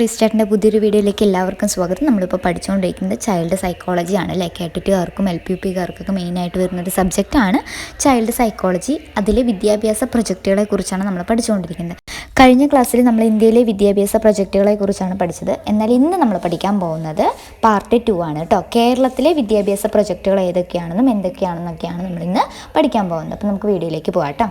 റീസ്റ്റാർട്ടിന്റെ പുതിയൊരു വീഡിയോയിലേക്ക് എല്ലാവർക്കും സ്വാഗതം. നമ്മളിപ്പോൾ പഠിച്ചുകൊണ്ടിരിക്കുന്നത് ചൈൽഡ് സൈക്കോളജി ആണ്. അല്ലേ? കേട്ടിട്ടുകാർക്കും എൽ പി പിക്കാർക്കൊക്കെ മെയിനായിട്ട് വരുന്ന ഒരു സബ്ജക്റ്റാണ് ചൈൽഡ് സൈക്കോളജി അതിലെ വിദ്യാഭ്യാസ പ്രൊജക്റ്റുകളെ കുറിച്ചാണ് നമ്മൾ പഠിച്ചുകൊണ്ടിരിക്കുന്നത്. കഴിഞ്ഞ ക്ലാസ്സിൽ നമ്മൾ ഇന്ത്യയിലെ വിദ്യാഭ്യാസ പ്രൊജക്റ്റുകളെ കുറിച്ചാണ് പഠിച്ചത്. എന്നാൽ ഇന്ന് നമ്മൾ പഠിക്കാൻ പോകുന്നത് പാർട്ട് ടു ആണ് കേട്ടോ കേരളത്തിലെ വിദ്യാഭ്യാസ പ്രൊജക്റ്റുകൾ ഏതൊക്കെയാണെന്നും എന്തൊക്കെയാണെന്നൊക്കെയാണ് നമ്മളിന്ന് പഠിക്കാൻ പോകുന്നത്. അപ്പോൾ നമുക്ക് വീഡിയോയിലേക്ക് പോകാം കേട്ടോ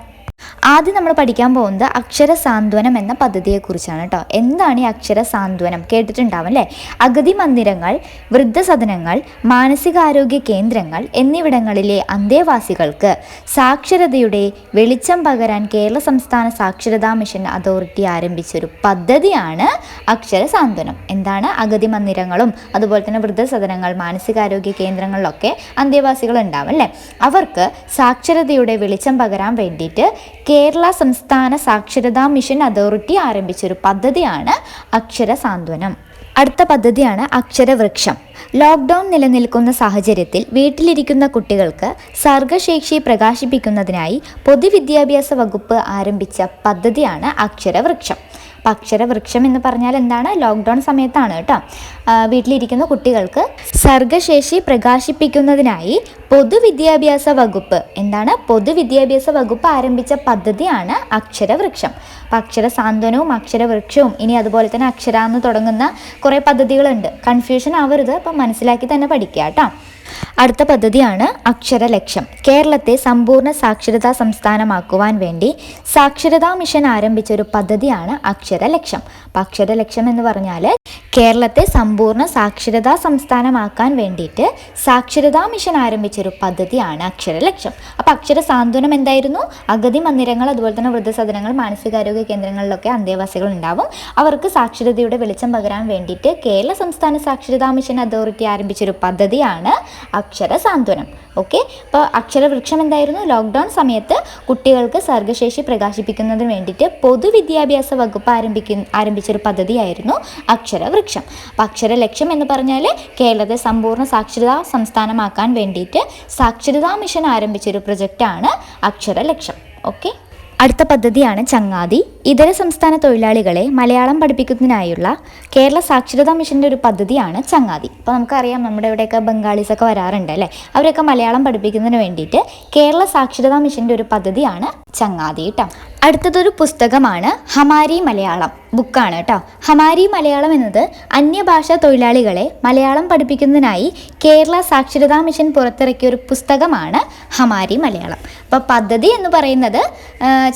ആദ്യം നമ്മൾ പഠിക്കാൻ പോകുന്നത് അക്ഷര സാന്ത്വനം എന്ന പദ്ധതിയെക്കുറിച്ചാണ് കേട്ടോ എന്താണ് ഈ അക്ഷര സാന്ത്വനം കേട്ടിട്ടുണ്ടാവും അല്ലേ അഗതി മന്ദിരങ്ങൾ വൃദ്ധസദനങ്ങൾ മാനസികാരോഗ്യ കേന്ദ്രങ്ങൾ എന്നിവിടങ്ങളിലെ അന്തേവാസികൾക്ക് സാക്ഷരതയുടെ വെളിച്ചം പകരാൻ കേരള സംസ്ഥാന സാക്ഷരതാ മിഷൻ അതോറിറ്റി ആരംഭിച്ച ഒരു പദ്ധതിയാണ് അക്ഷര സാന്ത്വനം എന്താണ് അഗതി മന്ദിരങ്ങളും അതുപോലെ തന്നെ വൃദ്ധസദനങ്ങൾ മാനസികാരോഗ്യ കേന്ദ്രങ്ങളിലൊക്കെ അന്തേവാസികൾ ഉണ്ടാവും അല്ലേ അവർക്ക് സാക്ഷരതയുടെ വെളിച്ചം പകരാൻ വേണ്ടിയിട്ട് കേരള സംസ്ഥാന സാക്ഷരതാ മിഷൻ അതോറിറ്റി ആരംഭിച്ചൊരു പദ്ധതിയാണ് അക്ഷര സാന്ത്വനം. അടുത്ത പദ്ധതിയാണ് അക്ഷരവൃക്ഷം ലോക്ക്ഡൗൺ നിലനിൽക്കുന്ന സാഹചര്യത്തിൽ വീട്ടിലിരിക്കുന്ന കുട്ടികൾക്ക് സർഗശേഷി പ്രകാശിപ്പിക്കുന്നതിനായി പൊതുവിദ്യാഭ്യാസ വകുപ്പ് ആരംഭിച്ച പദ്ധതിയാണ് അക്ഷരവൃക്ഷം അപ്പം അക്ഷരവൃക്ഷം എന്ന് പറഞ്ഞാൽ എന്താണ്? ലോക്ക്ഡൗൺ സമയത്താണ് കേട്ടോ. വീട്ടിലിരിക്കുന്ന കുട്ടികൾക്ക് സർഗശേഷി പ്രകാശിപ്പിക്കുന്നതിനായി പൊതുവിദ്യാഭ്യാസ വകുപ്പ് എന്താണ്? പൊതുവിദ്യാഭ്യാസ വകുപ്പ് ആരംഭിച്ച പദ്ധതിയാണ് അക്ഷരവൃക്ഷം. അപ്പം അക്ഷര സാന്ത്വനവും അക്ഷരവൃക്ഷവും ഇനി അതുപോലെ തന്നെ അക്ഷര എന്ന് തുടങ്ങുന്ന കുറേ പദ്ധതികളുണ്ട്. കൺഫ്യൂഷൻ ആവരുത് അപ്പം മനസ്സിലാക്കി തന്നെ പഠിക്കുക കേട്ടോ. അടുത്ത പദ്ധതിയാണ് അക്ഷരലക്ഷ്യം കേരളത്തെ സമ്പൂർണ സാക്ഷരതാ സംസ്ഥാനമാക്കുവാൻ വേണ്ടി സാക്ഷരതാ മിഷൻ ആരംഭിച്ച ഒരു പദ്ധതിയാണ് അക്ഷരലക്ഷ്യം അപ്പം അക്ഷരലക്ഷ്യം എന്ന് പറഞ്ഞാൽ കേരളത്തെ സമ്പൂർണ സാക്ഷരതാ സംസ്ഥാനമാക്കാൻ വേണ്ടിയിട്ട് സാക്ഷരതാ മിഷൻ ആരംഭിച്ച ഒരു പദ്ധതിയാണ് അക്ഷരലക്ഷ്യം അപ്പോൾ അക്ഷര സാന്ത്വനം എന്തായിരുന്നു? അഗതി മന്ദിരങ്ങൾ അതുപോലെ തന്നെ വൃദ്ധസദനങ്ങൾ മാനസികാരോഗ്യ കേന്ദ്രങ്ങളിലൊക്കെ അന്തേവാസികൾ ഉണ്ടാവും അവർക്ക് സാക്ഷരതയുടെ വെളിച്ചം പകരാൻ വേണ്ടിയിട്ട് കേരള സംസ്ഥാന സാക്ഷരതാ മിഷൻ അതോറിറ്റി ആരംഭിച്ചൊരു പദ്ധതിയാണ് അക്ഷര സാന്ത്വനം. ഓക്കെ? അപ്പോൾ അക്ഷരവൃക്ഷം എന്തായിരുന്നു? ലോക്ക്ഡൗൺ സമയത്ത് കുട്ടികൾക്ക് സർഗശേഷി പ്രകാശിപ്പിക്കുന്നതിന് വേണ്ടിയിട്ട് പൊതുവിദ്യാഭ്യാസ വകുപ്പ് ആരംഭിക്കുന്ന ആരംഭിച്ചൊരു പദ്ധതിയായിരുന്നു അക്ഷരവൃക്ഷം അപ്പോൾ അക്ഷരലക്ഷ്യം എന്ന് പറഞ്ഞാൽ കേരളത്തെ സമ്പൂർണ സാക്ഷരതാ സംസ്ഥാനമാക്കാൻ വേണ്ടിയിട്ട് സാക്ഷരതാ മിഷൻ ആരംഭിച്ചൊരു പ്രൊജക്റ്റാണ് അക്ഷര ലക്ഷ്യം. ഓക്കെ? അടുത്ത പദ്ധതിയാണ് ചങ്ങാതി. ഇതര സംസ്ഥാന തൊഴിലാളികളെ മലയാളം പഠിപ്പിക്കുന്നതിനായുള്ള കേരള സാക്ഷരതാ മിഷന്റെ ഒരു പദ്ധതിയാണ് ചങ്ങാതി. അപ്പോൾ നമുക്കറിയാം നമ്മുടെ ഇവിടെയൊക്കെ ബംഗാളീസൊക്കെ വരാറുണ്ട് അല്ലേ? അവരൊക്കെ മലയാളം പഠിപ്പിക്കുന്നതിന് വേണ്ടിയിട്ട് കേരള സാക്ഷരതാ മിഷന്റെ ഒരു പദ്ധതിയാണ് ചങ്ങാതി കേട്ടോ അടുത്തതൊരു പുസ്തകമാണ് ഹമാരി മലയാളം ബുക്കാണ് കേട്ടോ. ഹമാരി മലയാളം എന്നത് അന്യഭാഷാ തൊഴിലാളികളെ മലയാളം പഠിപ്പിക്കുന്നതിനായി കേരള സാക്ഷരതാ മിഷൻ പുറത്തിറക്കിയ ഒരു പുസ്തകമാണ് ഹമാരി മലയാളം. അപ്പോൾ പദ്ധതി എന്ന് പറയുന്നത്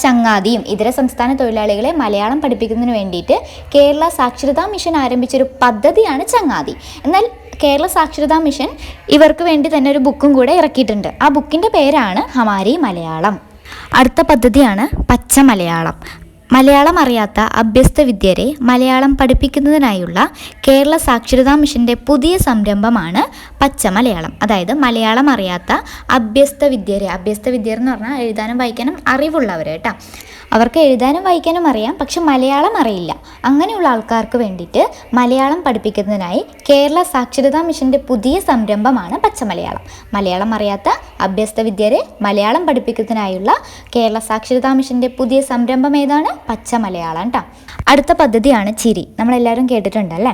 ചങ്ങാതിയും ഇതര സംസ്ഥാന തൊഴിലാളികളെ മലയാളം പഠിപ്പിക്കുന്നതിന് വേണ്ടിയിട്ട് കേരള സാക്ഷരതാ മിഷൻ ആരംഭിച്ചൊരു പദ്ധതിയാണ് ചങ്ങാതി. എന്നാൽ കേരള സാക്ഷരതാ മിഷൻ ഇവർക്ക് വേണ്ടി തന്നെ ഒരു ബുക്കും കൂടെ ഇറക്കിയിട്ടുണ്ട്. ആ ബുക്കിന്റെ പേരാണ് ഹമാരി മലയാളം. അടുത്ത പദ്ധതിയാണ് പച്ച മലയാളം. മലയാളം അറിയാത്ത അഭ്യസ്ത വിദ്യരെ മലയാളം പഠിപ്പിക്കുന്നതിനായുള്ള കേരള സാക്ഷരതാ മിഷന്റെ പുതിയ സംരംഭമാണ് പച്ച മലയാളം. അതായത് മലയാളം അറിയാത്ത അഭ്യസ്ത വിദ്യരെ അഭ്യസ്ത വിദ്യർ എന്ന് പറഞ്ഞാൽ എഴുതാനും വായിക്കാനും അറിവുള്ളവർ കേട്ടോ. അവർക്ക് എഴുതാനും വായിക്കാനും അറിയാം പക്ഷെ മലയാളം അറിയില്ല. അങ്ങനെയുള്ള ആൾക്കാർക്ക് വേണ്ടിയിട്ട് മലയാളം പഠിപ്പിക്കുന്നതിനായി കേരള സാക്ഷരതാ മിഷന്റെ പുതിയ സംരംഭമാണ് പച്ചമലയാളം. മലയാളം അറിയാത്ത അഭ്യസ്ത വിദ്യരെ മലയാളം പഠിപ്പിക്കുന്നതിനായുള്ള കേരള സാക്ഷരതാ മിഷന്റെ പുതിയ സംരംഭം ഏതാണ്? പച്ചമലയാളം കേട്ടോ അടുത്ത പദ്ധതിയാണ് ചിരി. നമ്മളെല്ലാവരും കേട്ടിട്ടുണ്ടല്ലേ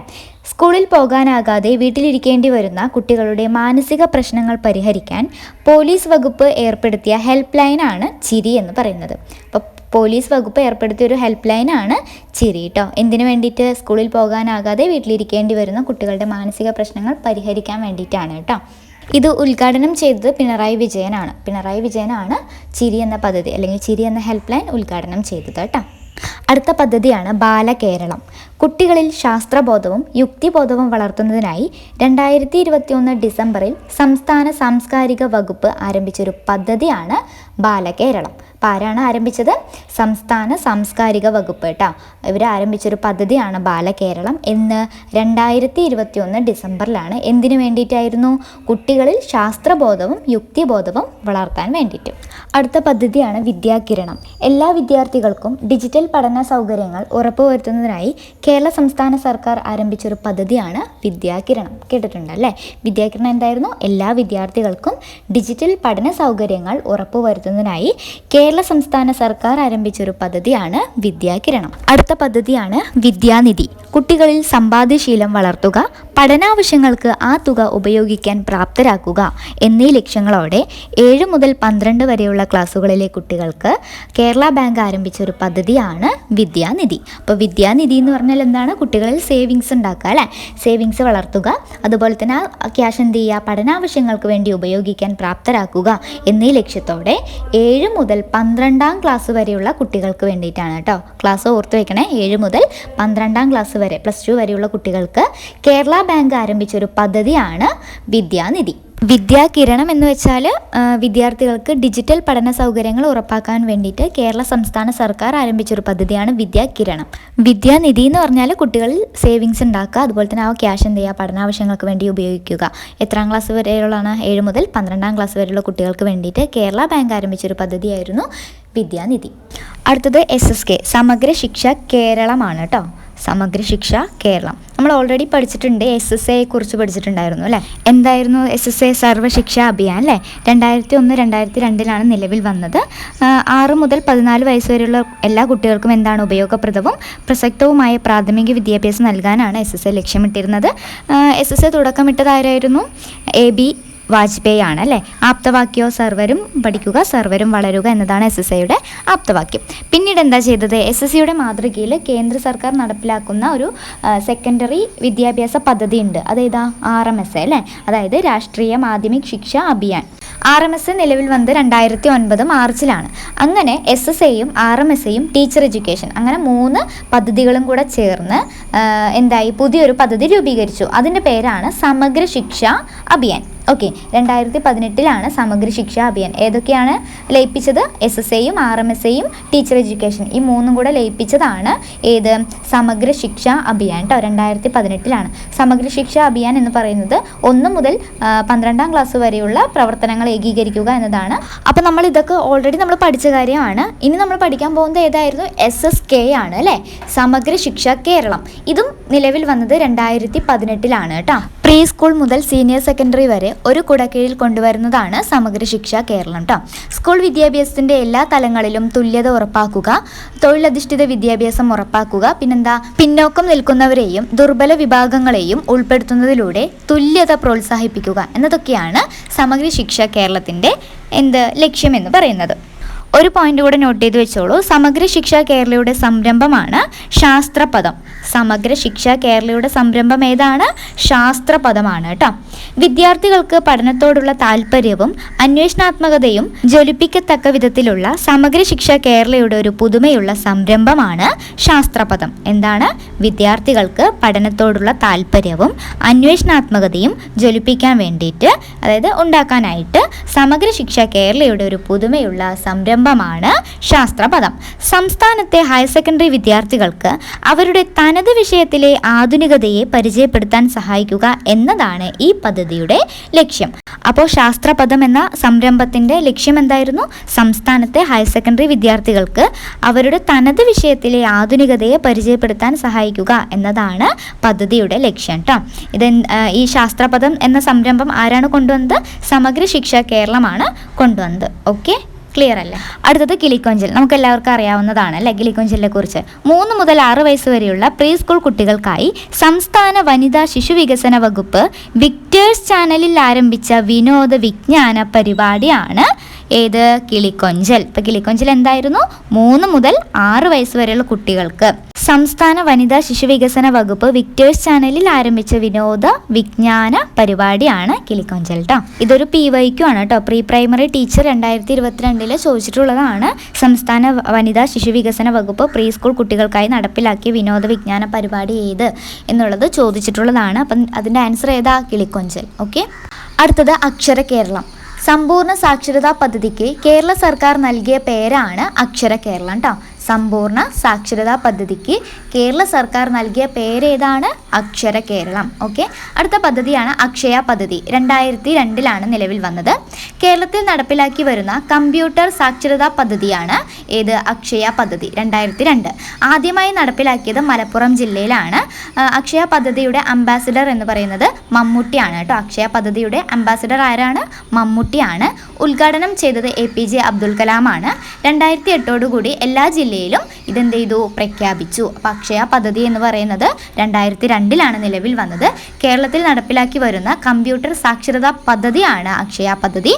സ്കൂളിൽ പോകാനാകാതെ വീട്ടിലിരിക്കേണ്ടി വരുന്ന കുട്ടികളുടെ മാനസിക പ്രശ്നങ്ങൾ പരിഹരിക്കാൻ പോലീസ് വകുപ്പ് ഏർപ്പെടുത്തിയ ഹെൽപ്പ് ലൈനാണ് ചിരി എന്ന് പറയുന്നത്. അപ്പോൾ പോലീസ് വകുപ്പ് ഏർപ്പെടുത്തിയ ഒരു ഹെൽപ്പ് ലൈനാണ് ചിരി കേട്ടോ എന്തിനു വേണ്ടിയിട്ട് സ്കൂളിൽ പോകാനാകാതെ വീട്ടിലിരിക്കേണ്ടി വരുന്ന കുട്ടികളുടെ മാനസിക പ്രശ്നങ്ങൾ പരിഹരിക്കാൻ വേണ്ടിയിട്ടാണ് കേട്ടോ ഇത് ഉദ്ഘാടനം ചെയ്തത് പിണറായി വിജയനാണ്. പിണറായി വിജയനാണ് ചിരി എന്ന പദ്ധതി അല്ലെങ്കിൽ ചിരി എന്ന ഹെൽപ്പ് ലൈൻ ഉദ്ഘാടനം ചെയ്തത് കേട്ടോ അടുത്ത പദ്ധതിയാണ് ബാലകേരളം. കുട്ടികളിൽ ശാസ്ത്രബോധവും യുക്തിബോധവും വളർത്തുന്നതിനായി രണ്ടായിരത്തി ഇരുപത്തിയൊന്ന് ഡിസംബറിൽ സംസ്ഥാന സാംസ്കാരിക വകുപ്പ് ആരംഭിച്ചൊരു പദ്ധതിയാണ് ബാലകേരളം. അപ്പോൾ ആരാണ് ആരംഭിച്ചത്? സംസ്ഥാന സാംസ്കാരിക വകുപ്പ് കേട്ടോ. ഇവർ ആരംഭിച്ചൊരു പദ്ധതിയാണ് ബാലകേരളം. എന്ന് രണ്ടായിരത്തി ഇരുപത്തിയൊന്ന് ഡിസംബറിലാണ്. എന്തിനു വേണ്ടിയിട്ടായിരുന്നു? കുട്ടികളിൽ ശാസ്ത്രബോധവും യുക്തിബോധവും വളർത്താൻ വേണ്ടിയിട്ട്. അടുത്ത പദ്ധതിയാണ് വിദ്യാകിരണം. എല്ലാ വിദ്യാർത്ഥികൾക്കും ഡിജിറ്റൽ പഠന സൗകര്യങ്ങൾ ഉറപ്പുവരുത്തുന്നതിനായി കേരള സംസ്ഥാന സർക്കാർ ആരംഭിച്ചൊരു പദ്ധതിയാണ് വിദ്യാകിരണം. കേട്ടിട്ടുണ്ട് അല്ലേ? വിദ്യാകിരണം എന്തായിരുന്നു? എല്ലാ വിദ്യാർത്ഥികൾക്കും ഡിജിറ്റൽ പഠന സൗകര്യങ്ങൾ ഉറപ്പുവരുത്തുന്നതിനായി കേരള സംസ്ഥാന സർക്കാർ ആരംഭിച്ചൊരു പദ്ധതിയാണ് വിദ്യാകിരണം. അടുത്ത പദ്ധതിയാണ് വിദ്യാനിധി. കുട്ടികളിൽ സമ്പാദ്യശീലം വളർത്തുക പഠനാവശ്യങ്ങൾക്ക് ആ തുക ഉപയോഗിക്കാൻ പ്രാപ്തരാക്കുക എന്നീ ലക്ഷ്യങ്ങളോടെ ഏഴ് മുതൽ പന്ത്രണ്ട് വരെയുള്ള ക്ലാസ്സുകളിലെ കുട്ടികൾക്ക് കേരള ബാങ്ക് ആരംഭിച്ച ഒരു പദ്ധതിയാണ് വിദ്യാനിധി. അപ്പോൾ വിദ്യാനിധി എന്ന് പറഞ്ഞാൽ എന്താണ്? കുട്ടികളിൽ സേവിങ്സ് ഉണ്ടാക്കുക അല്ലേ? സേവിങ്സ് വളർത്തുക അതുപോലെ തന്നെ ക്യാഷ് എന്ത് ചെയ്യുക? പഠനാവശ്യങ്ങൾക്ക് വേണ്ടി ഉപയോഗിക്കാൻ പ്രാപ്തരാക്കുക എന്നീ ലക്ഷ്യത്തോടെ ഏഴ് മുതൽ പന്ത്രണ്ടാം ക്ലാസ് വരെയുള്ള കുട്ടികൾക്ക് വേണ്ടിയിട്ടാണ് കേട്ടോ. ക്ലാസ് ഓർത്ത് വെക്കണേ. ഏഴ് മുതൽ പന്ത്രണ്ടാം ക്ലാസ് വരെ പ്ലസ് ടു വരെയുള്ള കുട്ടികൾക്ക് കേരള ബാങ്ക് ആരംഭിച്ച ഒരു പദ്ധതിയാണ് വിദ്യാനിധി. വിദ്യാകിരണം എന്ന് വെച്ചാൽ വിദ്യാർത്ഥികൾക്ക് ഡിജിറ്റൽ പഠന സൗകര്യങ്ങൾ ഉറപ്പാക്കാൻ വേണ്ടിയിട്ട് കേരള സംസ്ഥാന സർക്കാർ ആരംഭിച്ചൊരു പദ്ധതിയാണ് വിദ്യാകിരണം. വിദ്യാനിധി എന്ന് പറഞ്ഞാൽ കുട്ടികളിൽ സേവിങ്സ് ഉണ്ടാക്കുക അതുപോലെ തന്നെ ആ ക്യാഷ് എന്ത് ചെയ്യുക പഠനാവശ്യങ്ങൾക്ക് വേണ്ടി ഉപയോഗിക്കുക. എത്രാം ക്ലാസ് വരെയുള്ളതാണ്? ഏഴ് മുതൽ പന്ത്രണ്ടാം ക്ലാസ് വരെയുള്ള കുട്ടികൾക്ക് വേണ്ടിയിട്ട് കേരള ബാങ്ക് ആരംഭിച്ചൊരു പദ്ധതിയായിരുന്നു വിദ്യാനിധി. അടുത്തത് എസ് എസ് കെ സമഗ്ര ശിക്ഷ കേരളമാണ് കേട്ടോ. സമഗ്ര ശിക്ഷ കേരളം. നമ്മൾ ഓൾറെഡി പഠിച്ചിട്ടുണ്ട് എസ് എസ് എയെ കുറിച്ച് പഠിച്ചിട്ടുണ്ടായിരുന്നു അല്ലേ? എന്തായിരുന്നു S S A Sarva Shiksha Abhiyan അല്ലേ? രണ്ടായിരത്തി ഒന്ന് രണ്ടായിരത്തി രണ്ടിലാണ് നിലവിൽ വന്നത്. ആറ് മുതൽ പതിനാല് വയസ്സ് വരെയുള്ള എല്ലാ കുട്ടികൾക്കും എന്താണ് ഉപയോഗപ്രദവും പ്രസക്തവുമായ പ്രാഥമിക വിദ്യാഭ്യാസം നൽകാനാണ് എസ് എസ് എ ലക്ഷ്യമിട്ടിരുന്നത്. എസ് എസ് എ തുടക്കമിട്ടതാരായിരുന്നു? എ ബി വാജ്പേയി ആണ് അല്ലേ? ആപ്തവാക്യോ സർവരും പഠിക്കുക സർവരും വളരുക എന്നതാണ് എസ് എസ് ഐയുടെ ആപ്തവാക്യം. പിന്നീട് എന്താ ചെയ്തത്? എസ് എസ് സിയുടെ മാതൃകയിൽ കേന്ദ്ര സർക്കാർ നടപ്പിലാക്കുന്ന ഒരു സെക്കൻഡറി വിദ്യാഭ്യാസ പദ്ധതി ഉണ്ട് അതേതാ? ആർ എം എസ് എ അല്ലേ? അതായത് രാഷ്ട്രീയ മാധ്യമിക് ശിക്ഷ അഭിയാൻ. ആർ എം എസ് നിലവിൽ വന്നത് രണ്ടായിരത്തി ഒൻപത് മാർച്ചിലാണ്. അങ്ങനെ എസ് എസ് എയും ആർ എം എസ് എയും ടീച്ചർ എഡ്യൂക്കേഷൻ അങ്ങനെ മൂന്ന് പദ്ധതികളും കൂടെ ചേർന്ന് എന്തായി? പുതിയൊരു പദ്ധതി രൂപീകരിച്ചു. അതിന്റെ പേരാണ് സമഗ്ര ശിക്ഷ അഭിയാൻ. ഓക്കെ രണ്ടായിരത്തി പതിനെട്ടിലാണ് സമഗ്ര ശിക്ഷാ അഭിയാൻ. ഏതൊക്കെയാണ് ലയിപ്പിച്ചത്? എസ് എസ് എയും ആർ എം എസ് എയും ടീച്ചർ എഡ്യൂക്കേഷൻ ഈ മൂന്നും കൂടെ ലയിപ്പിച്ചതാണ് ഏത്? സമഗ്ര ശിക്ഷാ അഭിയാൻ കേട്ടോ രണ്ടായിരത്തി പതിനെട്ടിലാണ് സമഗ്ര ശിക്ഷാ അഭിയാൻ എന്ന് പറയുന്നത് ഒന്ന് മുതൽ പന്ത്രണ്ടാം ക്ലാസ് വരെയുള്ള പ്രവർത്തനങ്ങൾ ഏകീകരിക്കുക എന്നതാണ്. അപ്പോൾ നമ്മൾ ഇതൊക്കെ ഓൾറെഡി നമ്മൾ പഠിച്ച കാര്യമാണ്. ഇനി നമ്മൾ പഠിക്കാൻ പോകുന്നത് ഏതായിരുന്നു? എസ് എസ് കെ ആണ് അല്ലേ? സമഗ്ര ശിക്ഷ കേരളം. ഇതും നിലവിൽ വന്നത് രണ്ടായിരത്തി പതിനെട്ടിലാണ് കേട്ടോ പ്രീ സ്കൂൾ മുതൽ സീനിയർ സെക്കൻഡറി വരെ ഒരു കുടക്കീഴിൽ കൊണ്ടുവരുന്നതാണ് സമഗ്ര ശിക്ഷ കേരളം കേട്ടോ സ്കൂൾ വിദ്യാഭ്യാസത്തിന്റെ എല്ലാ തലങ്ങളിലും തുല്യത ഉറപ്പാക്കുക തൊഴിലധിഷ്ഠിത വിദ്യാഭ്യാസം ഉറപ്പാക്കുക പിന്നെന്താ പിന്നോക്കം നിൽക്കുന്നവരെയും ദുർബല വിഭാഗങ്ങളെയും ഉൾപ്പെടുത്തുന്നതിലൂടെ തുല്യത പ്രോത്സാഹിപ്പിക്കുക എന്നതൊക്കെയാണ് സമഗ്ര ശിക്ഷ കേരളത്തിന്റെ എന്ത് ലക്ഷ്യമെന്ന് പറയുന്നത്. ഒരു പോയിന്റ് കൂടെ നോട്ട് ചെയ്ത് വെച്ചോളൂ. സമഗ്ര ശിക്ഷ കേരളയുടെ സംരംഭമാണ് ശാസ്ത്രപദം. സമഗ്ര ശിക്ഷ കേരളയുടെ സംരംഭം ഏതാണ്? ശാസ്ത്രപദമാണ് കേട്ടോ വിദ്യാർത്ഥികൾക്ക് പഠനത്തോടുള്ള താല്പര്യവും അന്വേഷണാത്മകതയും ജ്വലിപ്പിക്കത്തക്ക വിധത്തിലുള്ള സമഗ്ര ശിക്ഷ കേരളയുടെ ഒരു പുതുമയുള്ള സംരംഭമാണ് ശാസ്ത്രപദം. എന്താണ്? വിദ്യാർത്ഥികൾക്ക് പഠനത്തോടുള്ള താല്പര്യവും അന്വേഷണാത്മകതയും ജ്വലിപ്പിക്കാൻ വേണ്ടിയിട്ട് അതായത് ഉണ്ടാക്കാനായിട്ട് സമഗ്ര ശിക്ഷ കേരളയുടെ ഒരു പുതുമയുള്ള സംരംഭമാണ് ശാസ്ത്രപദം. സംസ്ഥാനത്തെ ഹയർ സെക്കൻഡറി വിദ്യാർത്ഥികൾക്ക് അവരുടെ തനത് വിഷയത്തിലെ ആധുനികതയെ പരിചയപ്പെടുത്താൻ സഹായിക്കുക എന്നതാണ് ഈ പദ്ധതിയുടെ ലക്ഷ്യം. അപ്പോൾ ശാസ്ത്രപദം എന്ന സംരംഭത്തിന്റെ ലക്ഷ്യം എന്തായിരുന്നു? സംസ്ഥാനത്തെ ഹയർ സെക്കൻഡറി വിദ്യാർത്ഥികൾക്ക് അവരുടെ തനത് വിഷയത്തിലെ ആധുനികതയെ പരിചയപ്പെടുത്താൻ സഹായിക്കുക എന്നതാണ് പദ്ധതിയുടെ ലക്ഷ്യം കേട്ടോ ഇത് ഈ ശാസ്ത്രപദം എന്ന സംരംഭം ആരാണ് കൊണ്ടുവന്നത്? സമഗ്ര ശിക്ഷ കേരളമാണ് കൊണ്ടുവന്നത്. ഓക്കെ? ക്ലിയർ അല്ലേ? അടുത്തത് കിളിക്കൊഞ്ചൽ നമുക്ക് എല്ലാവർക്കും അറിയാവുന്നതാണ് അല്ലേ കിളിക്കൊഞ്ചലിനെ കുറിച്ച്. മൂന്ന് മുതൽ ആറ് വയസ്സ് വരെയുള്ള പ്രീ സ്കൂൾ കുട്ടികൾക്കായി സംസ്ഥാന വനിതാ ശിശു വികസന വകുപ്പ് വിക്ടേഴ്സ് ചാനലിൽ ആരംഭിച്ച വിനോദ വിജ്ഞാന പരിപാടിയാണ് ഏത്? കിളിക്കൊഞ്ചൽ ഇപ്പം കിളിക്കൊഞ്ചൽ എന്തായിരുന്നു? മൂന്ന് മുതൽ ആറ് വയസ്സ് വരെയുള്ള കുട്ടികൾക്ക്. സംസ്ഥാന വനിതാ ശിശു വികസന വകുപ്പ് വിക്ടേഴ്സ് ചാനലിൽ ആരംഭിച്ച വിനോദ വിജ്ഞാന പരിപാടിയാണ് കിളിക്കൊഞ്ചൽ കേട്ടോ ഇതൊരു പി വൈക്കു ആണ് കേട്ടോ പ്രീ പ്രൈമറി ടീച്ചർ രണ്ടായിരത്തി ഇരുപത്തിരണ്ടിൽ ചോദിച്ചിട്ടുള്ളതാണ്. സംസ്ഥാന വനിതാ ശിശു വികസന വകുപ്പ് പ്രീ സ്കൂൾ കുട്ടികൾക്കായി നടപ്പിലാക്കിയ വിനോദ വിജ്ഞാന പരിപാടി ഏത് എന്നുള്ളത് ചോദിച്ചിട്ടുള്ളതാണ്. അപ്പം അതിന്റെ ആൻസർ ഏതാ? കിളിക്കൊഞ്ചൽ. ഓക്കെ. അടുത്തത് അക്ഷര കേരളം. സമ്പൂർണ സാക്ഷരതാ പദ്ധതിക്ക് കേരള സർക്കാർ നൽകിയ പേരാണ് അക്ഷര കേരളം കേട്ടോ സമ്പൂർണ സാക്ഷരതാ പദ്ധതിക്ക് കേരള സർക്കാർ നൽകിയ പേരേതാണ് അക്ഷര കേരളം ഓക്കെ അടുത്ത പദ്ധതിയാണ് അക്ഷയ പദ്ധതി. രണ്ടായിരത്തി രണ്ടിലാണ് നിലവിൽ വന്നത്. കേരളത്തിൽ നടപ്പിലാക്കി വരുന്ന കമ്പ്യൂട്ടർ സാക്ഷരതാ പദ്ധതിയാണ് ഏത്? അക്ഷയ പദ്ധതി രണ്ടായിരത്തി രണ്ട് ആദ്യമായി നടപ്പിലാക്കിയത് മലപ്പുറം ജില്ലയിലാണ്. അക്ഷയ പദ്ധതിയുടെ അംബാസിഡർ എന്ന് പറയുന്നത് മമ്മൂട്ടിയാണ് കേട്ടോ. അക്ഷയ പദ്ധതിയുടെ അംബാസിഡർ ആരാണ്? മമ്മൂട്ടിയാണ്. ഉദ്ഘാടനം ചെയ്തത് എ പി ജെ അബ്ദുൽ കലാമാണ്. രണ്ടായിരത്തി എട്ടോടുകൂടി എല്ലാ ജില്ലയിലും ഇതെന്ത് ചെയ്തു? പ്രഖ്യാപിച്ചു. അപ്പോൾ അക്ഷയ പദ്ധതി എന്ന് പറയുന്നത് രണ്ടായിരത്തി രണ്ടിലാണ് നിലവിൽ വന്നത്. കേരളത്തിൽ നടപ്പിലാക്കി വരുന്ന കമ്പ്യൂട്ടർ സാക്ഷരതാ പദ്ധതിയാണ് അക്ഷയ പദ്ധതി.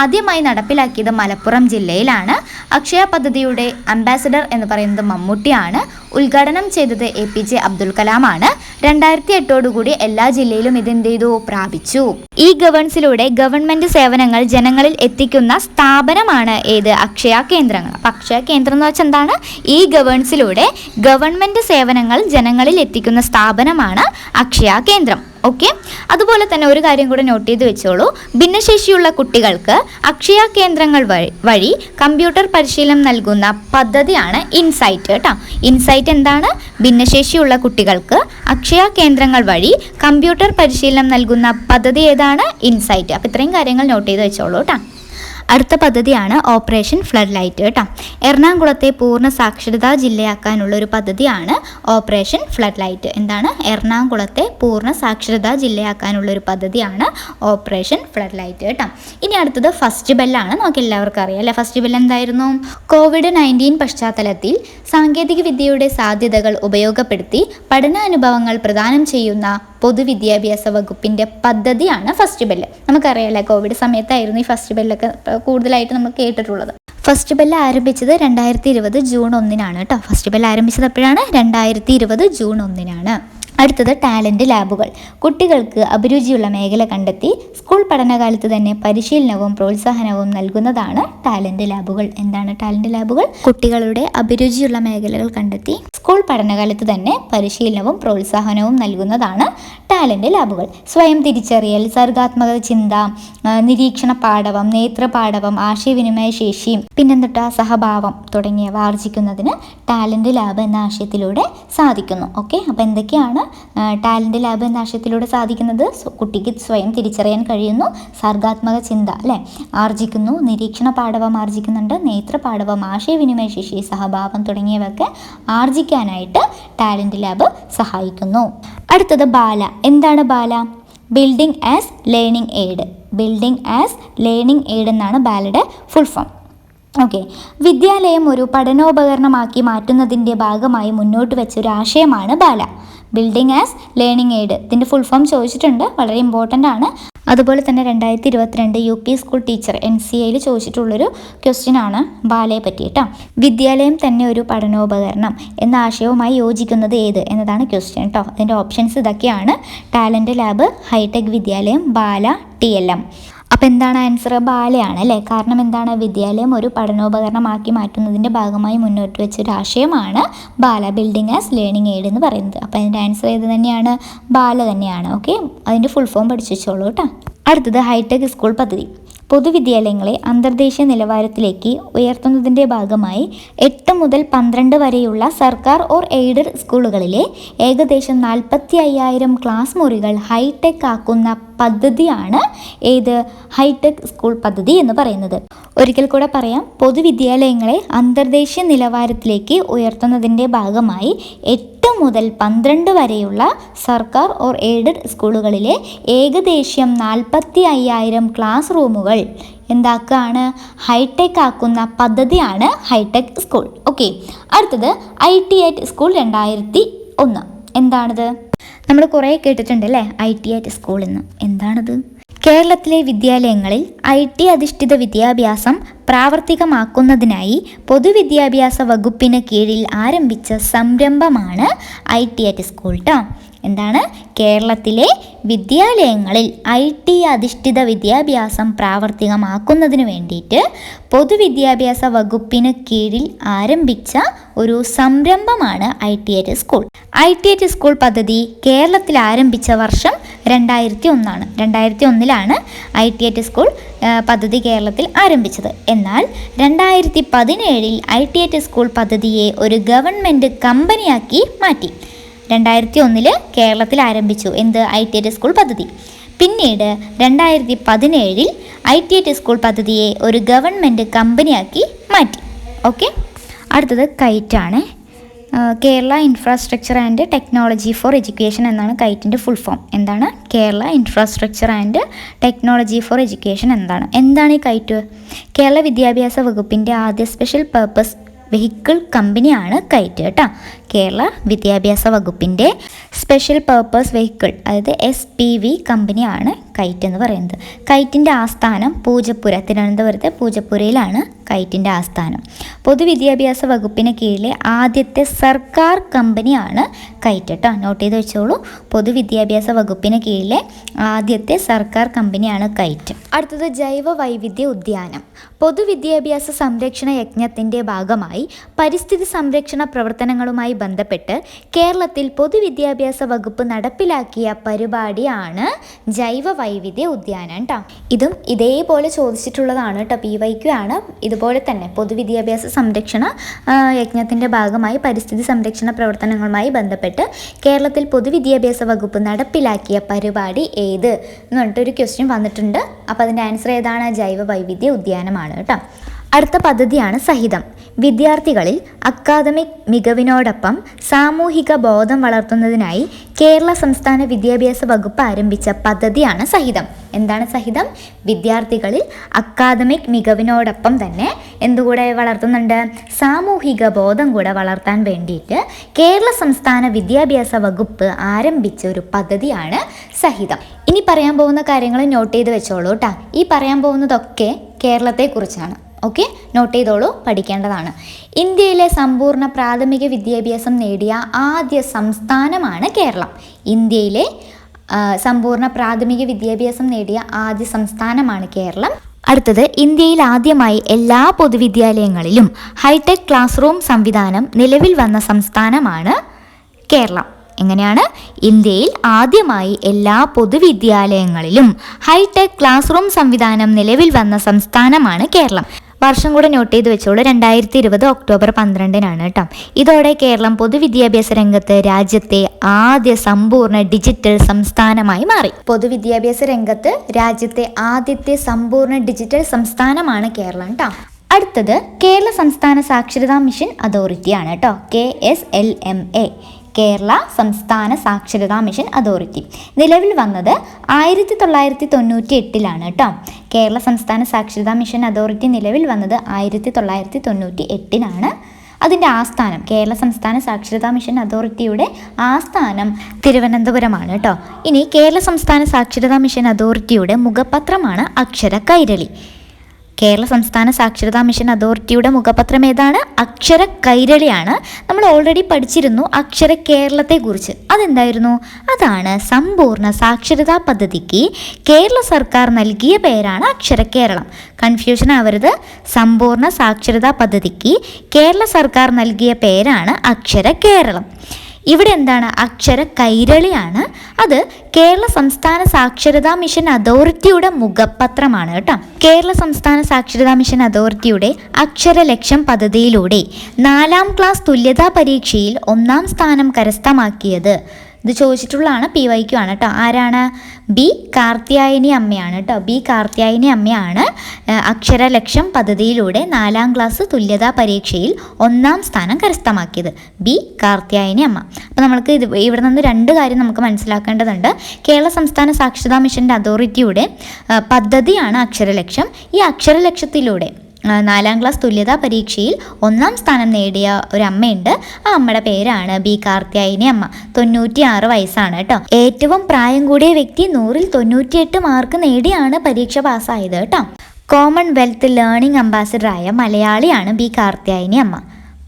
ആദ്യമായി നടപ്പിലാക്കിയത് മലപ്പുറം ജില്ലയിലാണ്. അക്ഷയ പദ്ധതിയുടെ അംബാസഡർ എന്ന് പറയുന്നത് മമ്മൂട്ടിയാണ്. ഉദ്ഘാടനം ചെയ്തത് എ പി ജെ അബ്ദുൽ കലാമാണ്. രണ്ടായിരത്തി എട്ടോടുകൂടി എല്ലാ ജില്ലയിലും ഇതെന്ത് ചെയ്തു? പ്രാപിച്ചു. ഈ ഗവേൺസിലൂടെ ഗവൺമെന്റ് സേവനങ്ങൾ ജനങ്ങളിൽ എത്തിക്കുന്ന സ്ഥാപനമാണ് ഏത്? അക്ഷയ കേന്ദ്രങ്ങൾ. അപ്പം അക്ഷയ കേന്ദ്രം എന്ന് വെച്ചാൽ എന്താണ്? ഈ ഗവേൺസിലൂടെ ഗവൺമെന്റ് സേവനങ്ങൾ ജനങ്ങളിൽ എത്തിക്കുന്ന സ്ഥാപനമാണ് അക്ഷയ കേന്ദ്രം. ഓക്കെ? അതുപോലെ തന്നെ ഒരു കാര്യം കൂടെ നോട്ട് ചെയ്ത് വെച്ചോളൂ. ഭിന്നശേഷിയുള്ള കുട്ടികൾക്ക് അക്ഷയ കേന്ദ്രങ്ങൾ വഴി കമ്പ്യൂട്ടർ പരിശീലനം നൽകുന്ന പദ്ധതിയാണ് ഇൻസൈറ്റ് കേട്ടോ. ഇൻസൈറ്റ് എന്താണ് ഭിന്നശേഷിയുള്ള കുട്ടികൾക്ക് അക്ഷയ കേന്ദ്രങ്ങൾ വഴി കമ്പ്യൂട്ടർ പരിശീലനം നൽകുന്ന പദ്ധതി ഏതാണ്? ഇൻസൈറ്റ്. അപ്പോൾ ഇത്രയും കാര്യങ്ങൾ നോട്ട് ചെയ്ത് വെച്ചോളൂ കേട്ടോ അടുത്ത പദ്ധതിയാണ് ഓപ്പറേഷൻ ഫ്ലഡ് ലൈറ്റ് കേട്ടോ. എറണാകുളത്തെ പൂർണ സാക്ഷരതാ ജില്ലയാക്കാനുള്ള ഒരു പദ്ധതിയാണ് ഓപ്പറേഷൻ ഫ്ലഡ് ലൈറ്റ്. എന്താണ്? എറണാകുളത്തെ പൂർണ സാക്ഷരതാ ജില്ലയാക്കാനുള്ള ഒരു പദ്ധതിയാണ് ഓപ്പറേഷൻ ഫ്ലഡ് ലൈറ്റ് കേട്ടോ. ഇനി അടുത്തത് ഫസ്റ്റ് ബെല്ലാണ്. നമുക്ക് എല്ലാവർക്കും അറിയാം അല്ലേ? ഫസ്റ്റ് ബെൽ എന്തായിരുന്നു? കോവിഡ് നയന്റീൻ പശ്ചാത്തലത്തിൽ സാങ്കേതിക വിദ്യയുടെ സാധ്യതകൾ ഉപയോഗപ്പെടുത്തി പഠനാനുഭവങ്ങൾ പ്രദാനം ചെയ്യുന്ന പൊതുവിദ്യാഭ്യാസ വകുപ്പിന്റെ പദ്ധതിയാണ് ഫസ്റ്റ് ബെല്ല്. നമുക്കറിയാമല്ലേ കോവിഡ് സമയത്തായിരുന്നു ഈ ഫസ്റ്റ് ബെല്ലൊക്കെ കൂടുതലായിട്ട് നമ്മൾ കേട്ടിട്ടുള്ളത്. ഫസ്റ്റ് ബെല്ല് ആരംഭിച്ചത് രണ്ടായിരത്തി ഇരുപത് ജൂൺ ഒന്നിനാണ് കേട്ടോ. ഫസ്റ്റ് ബെല്ല് ആരംഭിച്ചത് എപ്പോഴാണ്? രണ്ടായിരത്തി ഇരുപത് ജൂൺ ഒന്നിനാണ്. അടുത്തത് ടാലന്റ് ലാബുകൾ. കുട്ടികൾക്ക് അഭിരുചിയുള്ള മേഖല കണ്ടെത്തി സ്കൂൾ പഠനകാലത്ത് തന്നെ പരിശീലനവും പ്രോത്സാഹനവും നൽകുന്നതാണ് ടാലന്റ് ലാബുകൾ. എന്താണ് ടാലന്റ് ലാബുകൾ? കുട്ടികളുടെ അഭിരുചിയുള്ള മേഖലകൾ കണ്ടെത്തി സ്കൂൾ പഠനകാലത്ത് തന്നെ പരിശീലനവും പ്രോത്സാഹനവും നൽകുന്നതാണ് ടാലന്റ് ലാബുകൾ. സ്വയം തിരിച്ചറിയൽ സർഗാത്മക ചിന്ത നിരീക്ഷണ പാഠവം നേത്രപാഠവം ആശയവിനിമയ ശേഷി പിന്നെന്തിട്ടാ സഹഭാവം തുടങ്ങിയവ ആർജിക്കുന്നതിന് ടാലന്റ് ലാബ് എന്ന ആശയത്തിലൂടെ സാധിക്കുന്നു. ഓക്കെ? അപ്പോൾ എന്തൊക്കെയാണ് ടാലന്റ് ലാബ് എന്ന ആശയത്തിലൂടെ സാധിക്കുന്നത് കുട്ടിക്ക് സ്വയം തിരിച്ചറിയാൻ കഴിയുന്നു സർഗാത്മക ചിന്ത അല്ലേ? ആർജിക്കുന്നു നിരീക്ഷണ പാഠവം ആർജിക്കുന്നുണ്ട് നേത്ര പാഠവം ആശയവിനിമയ ശേഷി സഹഭാവം തുടങ്ങിയവയൊക്കെ ആർജിക്കാനായിട്ട് ടാലന്റ് ലാബ് സഹായിക്കുന്നു. അടുത്തത് ബാല. എന്താണ് BALA? Building as learning aid. Building as learning aid എന്നാണ് ബാലയുടെ ഫുൾ ഫോം. ഓക്കെ. വിദ്യാലയം ഒരു പഠനോപകരണമാക്കി മാറ്റുന്നതിന്റെ ഭാഗമായി മുന്നോട്ട് വെച്ച ഒരു ആശയമാണ് BALA. Building as learning aid ഇതിന്റെ ഫുൾ ഫോം ചോദിച്ചിട്ടുണ്ട്. വളരെ ഇമ്പോർട്ടന്റ് ആണ്. അതുപോലെ തന്നെ രണ്ടായിരത്തി ഇരുപത്തിരണ്ട് U P school teacher N C എയിൽ ചോദിച്ചിട്ടുള്ളൊരു ക്വസ്റ്റ്യൻ ആണ് ബാലയെ പറ്റി കേട്ടോ വിദ്യാലയം തന്നെ ഒരു പഠനോപകരണം എന്ന ആശയവുമായി യോജിക്കുന്നത് ഏത് എന്നതാണ് ക്വസ്റ്റ്യൻ കേട്ടോ അതിന്റെ ഓപ്ഷൻസ് ഇതൊക്കെയാണ്. ടാലന്റ് ലാബ് ഹൈടെക് വിദ്യാലയം ബാല ടി എൽ എം അപ്പോൾ എന്താണ് ആൻസർ ബാലയാണ് അല്ലേ? കാരണം എന്താണ്? വിദ്യാലയം ഒരു പഠനോപകരണമാക്കി മാറ്റുന്നതിന്റെ ഭാഗമായി മുന്നോട്ട് വെച്ച ഒരു ആശയമാണ് BALA building as learning aid എന്ന് പറയുന്നത്. അപ്പോൾ അതിന്റെ ആൻസർ ഏത് തന്നെയാണ്? ബാല തന്നെയാണ്. ഓക്കെ അതിന്റെ ഫുൾ ഫോം പഠിച്ചു വെച്ചോളൂ കേട്ടോ. അടുത്തത് ഹൈടെക് സ്കൂൾ പദ്ധതി. പൊതുവിദ്യാലയങ്ങളെ അന്തർദേശീയ നിലവാരത്തിലേക്ക് ഉയർത്തുന്നതിന്റെ ഭാഗമായി എട്ട് മുതൽ പന്ത്രണ്ട് വരെയുള്ള സർക്കാർ ഓർ എയ്ഡഡ് സ്കൂളുകളിലെ ഏകദേശം നാൽപ്പത്തി അയ്യായിരം ക്ലാസ് മുറികൾ ഹൈടെക് ആക്കുന്ന പദ്ധതിയാണ് ഏത് ഹൈടെക് സ്കൂൾ പദ്ധതി എന്ന് പറയുന്നത്. ഒരിക്കൽ കൂടെ പറയാം പൊതുവിദ്യാലയങ്ങളെ അന്തർദേശീയ നിലവാരത്തിലേക്ക് ഉയർത്തുന്നതിന്റെ ഭാഗമായി എട്ട് മുതൽ പന്ത്രണ്ട് വരെയുള്ള സർക്കാർ ഓർ എയ്ഡഡ് സ്കൂളുകളിലെ ഏകദേശം നാൽപ്പത്തി അയ്യായിരം ക്ലാസ് റൂമുകൾ എന്താക്കുകയാണ് ഹൈടെക് ആക്കുന്ന പദ്ധതിയാണ് ഹൈടെക് സ്കൂൾ. ഓക്കെ അടുത്തത് ഐ ടി എറ്റ് സ്കൂൾ രണ്ടായിരത്തി ഒന്ന്. എന്താണിത്? നമ്മൾ കുറേ കേട്ടിട്ടുണ്ട് അല്ലേ? ഐ ടി എറ്റ് സ്കൂൾ എന്ന്. എന്താണിത്? കേരളത്തിലെ വിദ്യാലയങ്ങളിൽ ഐ ടി അധിഷ്ഠിത വിദ്യാഭ്യാസം പ്രാവർത്തികമാക്കുന്നതിനായി പൊതുവിദ്യാഭ്യാസ വകുപ്പിന് കീഴിൽ ആരംഭിച്ച സംരംഭമാണ് ഐ ടി അറ്റ് സ്കൂൾ ട്ടോ. എന്താണ്? കേരളത്തിലെ വിദ്യാലയങ്ങളിൽ ഐ ടി അധിഷ്ഠിത വിദ്യാഭ്യാസം പ്രാവർത്തികമാക്കുന്നതിന് വേണ്ടിയിട്ട് പൊതുവിദ്യാഭ്യാസ വകുപ്പിന് കീഴിൽ ആരംഭിച്ച ഒരു സംരംഭമാണ് I T at school. I T at school പദ്ധതി കേരളത്തിൽ ആരംഭിച്ച വർഷം രണ്ടായിരത്തി ഒന്നാണ് രണ്ടായിരത്തി ഒന്നിലാണ് ഐ ടി എറ്റ് സ്കൂൾ പദ്ധതി കേരളത്തിൽ ആരംഭിച്ചത്. എന്നാൽ രണ്ടായിരത്തി പതിനേഴിൽ ഐ ടി എറ്റ് സ്കൂൾ പദ്ധതിയെ ഒരു ഗവൺമെന്റ് കമ്പനിയാക്കി മാറ്റി. രണ്ടായിരത്തി ഒന്നിൽ കേരളത്തിൽ ആരംഭിച്ചു എന്ത്? ഐ ടി എറ്റ് സ്കൂൾ പദ്ധതി. പിന്നീട് രണ്ടായിരത്തി പതിനേഴിൽ ഐ ടി എറ്റ് സ്കൂൾ പദ്ധതിയെ ഒരു ഗവൺമെന്റ് കമ്പനിയാക്കി മാറ്റി. ഓക്കെ? അടുത്തത് കൈറ്റാണ്. Kerala infrastructure and technology for education എന്നാണ് കൈറ്റിന്റെ ഫുൾ ഫോം എന്താണ്? Kerala infrastructure and technology for education എന്താണ്? എന്താണ് ഈ കൈറ്റ്? കേരള വിദ്യാഭ്യാസ വകുപ്പിന്റെ ആദ്യ സ്പെഷ്യൽ പർപ്പസ് വെഹിക്കിൾ കമ്പനിയാണ് കൈറ്റ് കേട്ടോ. കേരള വിദ്യാഭ്യാസ വകുപ്പിന്റെ സ്പെഷ്യൽ പേർപ്പസ് വെഹിക്കിൾ അതായത് എസ് പി വി കമ്പനിയാണ് കൈറ്റ് എന്ന് പറയുന്നത്. കൈറ്റിന്റെ ആസ്ഥാനം പൂജപ്പുര തിരുവനന്തപുരത്തെ പൂജപ്പുരയിലാണ് കൈറ്റിന്റെ ആസ്ഥാനം. പൊതുവിദ്യാഭ്യാസ വകുപ്പിന് കീഴിലെ ആദ്യത്തെ സർക്കാർ കമ്പനിയാണ് കൈറ്റ് കേട്ടോ നോട്ട് ചെയ്ത് വെച്ചോളൂ. പൊതുവിദ്യാഭ്യാസ വകുപ്പിന് കീഴിലെ ആദ്യത്തെ സർക്കാർ കമ്പനിയാണ് കൈറ്റ് അടുത്തത് ജൈവ വൈവിധ്യ ഉദ്യാനം. പൊതുവിദ്യാഭ്യാസ സംരക്ഷണ യജ്ഞത്തിന്റെ ഭാഗമായി പരിസ്ഥിതി സംരക്ഷണ പ്രവർത്തനങ്ങളുമായി ബന്ധപ്പെട്ട് കേരളത്തിൽ പൊതുവിദ്യാഭ്യാസ വകുപ്പ് നടപ്പിലാക്കിയ പരിപാടിയാണ് ജൈവ വൈവിധ്യ ഉദ്യാനം കേട്ടോ ഇതും ഇതേപോലെ ചോദിച്ചിട്ടുള്ളതാണ് കേട്ടോ പി വൈക്യു ആണ്. ഇതുപോലെ തന്നെ പൊതുവിദ്യാഭ്യാസ സംരക്ഷണ യജ്ഞത്തിന്റെ ഭാഗമായി പരിസ്ഥിതി സംരക്ഷണ പ്രവർത്തനങ്ങളുമായി ബന്ധപ്പെട്ട് കേരളത്തിൽ പൊതുവിദ്യാഭ്യാസ വകുപ്പ് നടപ്പിലാക്കിയ പരിപാടി ഏത് എന്ന് പറഞ്ഞിട്ടൊരു ക്വസ്റ്റ്യൻ വന്നിട്ടുണ്ട്. അപ്പോൾ അതിന്റെ ആൻസർ ഏതാണ്? ജൈവ വൈവിധ്യ ഉദ്യാനമാണ് കേട്ടോ അടുത്ത പദ്ധതിയാണ് സഹിതം. വിദ്യാർത്ഥികളിൽ അക്കാദമിക് മികവിനോടൊപ്പം സാമൂഹിക ബോധം വളർത്തുന്നതിനായി കേരള സംസ്ഥാന വിദ്യാഭ്യാസ വകുപ്പ് ആരംഭിച്ച പദ്ധതിയാണ് സഹിതം. എന്താണ് സഹിതം? വിദ്യാർത്ഥികളിൽ അക്കാദമിക് മികവിനോടൊപ്പം തന്നെ എന്തുകൂടെ വളർത്തുന്നുണ്ട്? സാമൂഹിക ബോധം കൂടെ വളർത്താൻ വേണ്ടിയിട്ട് കേരള സംസ്ഥാന വിദ്യാഭ്യാസ വകുപ്പ് ആരംഭിച്ച ഒരു പദ്ധതിയാണ് സഹിതം. ഇനി പറയാൻ പോകുന്ന കാര്യങ്ങൾ നോട്ട് ചെയ്ത് വെച്ചോളൂ കേട്ടോ ഈ പറയാൻ പോകുന്നതൊക്കെ കേരളത്തെക്കുറിച്ചാണ്. ഓക്കെ നോട്ട് ചെയ്തോളൂ പഠിക്കേണ്ടതാണ്. ഇന്ത്യയിലെ സമ്പൂർണ പ്രാഥമിക വിദ്യാഭ്യാസം നേടിയ ആദ്യ സംസ്ഥാനമാണ് കേരളം. ഇന്ത്യയിലെ സമ്പൂർണ പ്രാഥമിക വിദ്യാഭ്യാസം നേടിയ ആദ്യ സംസ്ഥാനമാണ് കേരളം. അടുത്തത് ഇന്ത്യയിൽ ആദ്യമായി എല്ലാ പൊതുവിദ്യാലയങ്ങളിലും ഹൈടെക് ക്ലാസ് റൂം സംവിധാനം നിലവിൽ വന്ന സംസ്ഥാനമാണ് കേരളം. എങ്ങനെയാണ്? ഇന്ത്യയിൽ ആദ്യമായി എല്ലാ പൊതുവിദ്യാലയങ്ങളിലും ഹൈടെക് ക്ലാസ് റൂം സംവിധാനം നിലവിൽ വന്ന സംസ്ഥാനമാണ് കേരളം. വർഷം കൂടെ നോട്ട് ചെയ്ത് വെച്ചോളൂ. രണ്ടായിരത്തി ഇരുപത് ഒക്ടോബർ പന്ത്രണ്ടിനാണ് കേട്ടോ ഇതോടെ കേരളം പൊതുവിദ്യാഭ്യാസ രംഗത്ത് രാജ്യത്തെ ആദ്യ സമ്പൂർണ ഡിജിറ്റൽ സംസ്ഥാനമായി മാറി. പൊതുവിദ്യാഭ്യാസ രംഗത്ത് രാജ്യത്തെ ആദ്യത്തെ സമ്പൂർണ ഡിജിറ്റൽ സംസ്ഥാനമാണ് കേരളം കേട്ടോ അടുത്തത് കേരള സംസ്ഥാന സാക്ഷരതാ മിഷൻ അതോറിറ്റിയാണ് കേട്ടോ K S L M A. Kerala സംസ്ഥാന സാക്ഷരതാ മിഷൻ അതോറിറ്റി. നിലവിൽ വന്നത് ആയിരത്തി തൊള്ളായിരത്തി തൊണ്ണൂറ്റി എട്ടിലാണ് കേട്ടോ കേരള സംസ്ഥാന സാക്ഷരതാ മിഷൻ അതോറിറ്റി നിലവിൽ വന്നത് ആയിരത്തി തൊള്ളായിരത്തി തൊണ്ണൂറ്റി എട്ടിനാണ് അതിന്റെ ആസ്ഥാനം കേരള സംസ്ഥാന സാക്ഷരതാ മിഷൻ അതോറിറ്റിയുടെ ആസ്ഥാനം തിരുവനന്തപുരമാണ് കേട്ടോ ഇനി കേരള സംസ്ഥാന സാക്ഷരതാ മിഷൻ അതോറിറ്റിയുടെ മുഖപത്രമാണ് അക്ഷര കൈരളി കേരള സംസ്ഥാന സാക്ഷരതാ മിഷൻ അതോറിറ്റിയുടെ മുഖപത്രം ഏതാണ്? അക്ഷര കൈരളിയാണ്. നമ്മൾ ഓൾറെഡി പഠിച്ചിരുന്നു അക്ഷര കേരളത്തെക്കുറിച്ച് അതെന്തായിരുന്നു? അതാണ് സമ്പൂർണ സാക്ഷരതാ പദ്ധതിക്ക് കേരള സർക്കാർ നൽകിയ പേരാണ് അക്ഷര കേരളം. കൺഫ്യൂഷൻ ആവരുത്. സമ്പൂർണ സാക്ഷരതാ പദ്ധതിക്ക് കേരള സർക്കാർ നൽകിയ പേരാണ് അക്ഷര കേരളം. ഇവിടെ എന്താണ്? അക്ഷര കൈരളിയാണ്. അത് കേരള സംസ്ഥാന സാക്ഷരതാ മിഷൻ അതോറിറ്റിയുടെ മുഖപത്രമാണ് കേട്ടോ. കേരള സംസ്ഥാന സാക്ഷരതാ മിഷൻ അതോറിറ്റിയുടെ അക്ഷര ലക്ഷ്യം പദ്ധതിയിലൂടെ നാലാം ക്ലാസ് തുല്യതാ പരീക്ഷയിൽ ഒന്നാം സ്ഥാനം കരസ്ഥമാക്കിയത്. ഇത് ചോദിച്ചിട്ടുള്ളതാണ് പി വൈക്കു ആണ് കേട്ടോ. ആരാണ്? ബി കാർത്യായനി അമ്മയാണ് കേട്ടോ. ബി കാർത്യായനി അമ്മയാണ്. അക്ഷരലക്ഷം പദ്ധതിയിലൂടെ നാലാം ക്ലാസ് തുല്യതാ പരീക്ഷയിൽ ഒന്നാം സ്ഥാനം കരസ്ഥമാക്കിയത് ബി കാർത്യായനി അമ്മ. അപ്പോൾ നമുക്ക് ഇത് ഇവിടെ നിന്ന് രണ്ട് കാര്യം നമുക്ക് മനസ്സിലാക്കേണ്ടതുണ്ട്. കേരള സംസ്ഥാന സാക്ഷരതാ മിഷന്റെ അതോറിറ്റിയുടെ പദ്ധതിയാണ് അക്ഷരലക്ഷം. ഈ അക്ഷരലക്ഷ്യത്തിലൂടെ ആ, നാലാം ക്ലാസ് തുല്യതാ പരീക്ഷയിൽ ഒന്നാം സ്ഥാനം നേടിയ ഒരു അമ്മയുണ്ട്. ആ അമ്മയുടെ പേരാണ് ബി കാർത്യായനി അമ്മ. തൊണ്ണൂറ്റി ആറ് വയസ്സാണ് കേട്ടോ. ഏറ്റവും പ്രായം കൂടിയ വ്യക്തി നൂറിൽ തൊണ്ണൂറ്റിയെട്ട് മാർക്ക് നേടിയാണ് പരീക്ഷ പാസ്സായത് കേട്ടോ. കോമൺവെൽത്ത് ലേണിംഗ് അംബാസിഡറായ മലയാളിയാണ് ബി കാർത്യായനി അമ്മ.